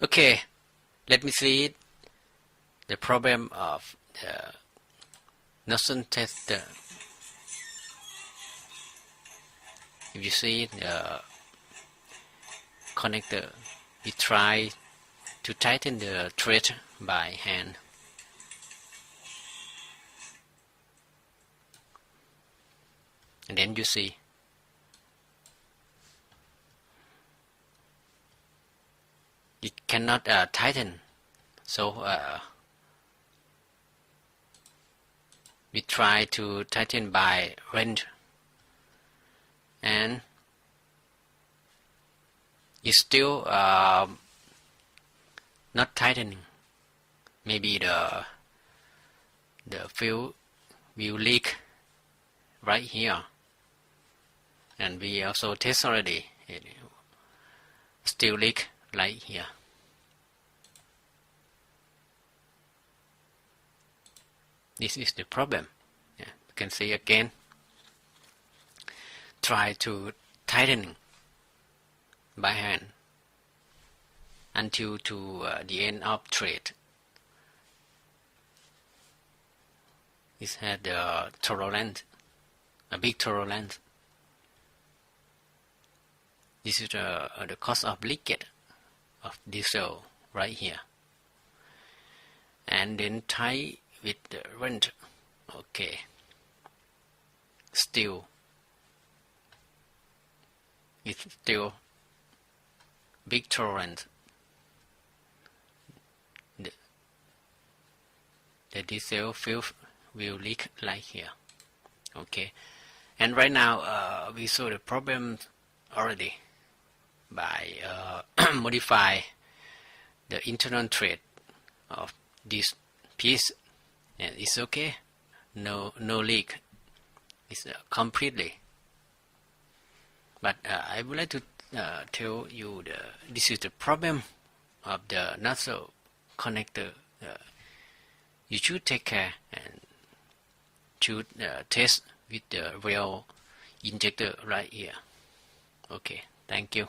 Okay, let me see the problem of the Nelson tester. If you see the uh, connector, you try to tighten the thread by hand. And then you see it cannot uh, tighten. So uh, we try to tighten by wrench and it's still uh, not tightening. Maybe the the fuel will leak right here. And we also test already. It still leak right here this is the problem. Yeah, you can see again try to tighten by hand until to uh, the end of thread it had a total length a big length this is uh, the cause of leakage of diesel right here. And then tie with the wrench okay. Still. It's still big torrent. The, the diesel fuel will leak like here. Okay. And right now uh, we saw the problem already by uh, modify the internal thread of this piece and it's okay. No no leak. It's uh, completely. But uh, I would like to uh, tell you the this is the problem of the nozzle connector. Uh, you should take care and should uh, test with the real injector right here. Okay. Thank you